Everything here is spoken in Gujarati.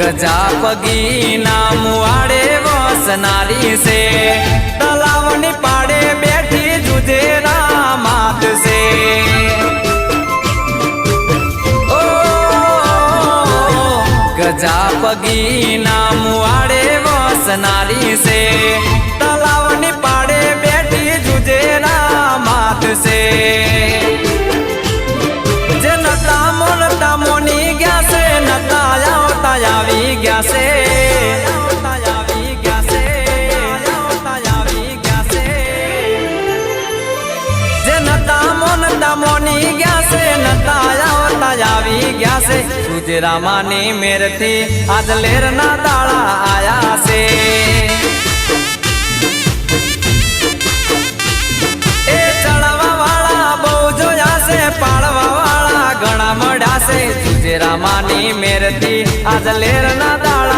ગજા પગી નામ વાડે વસનારી છે. તલાવની પાડે બેઠી જુજેરા માત છે. ગજા પગી નામ વાડે વસનારી છે. ગયા છે આવી છે આવી ગયા છે જે નતા મોન મોની ગયા છે નતા આવતા આવી ગયા છે ગુજરામાની મેરથી આજ લેરના દાળા આયા છે પાડવા વાળા ઘણા મળ્યા છે ગુજરામાની મેરથી આજ લેરના દાડા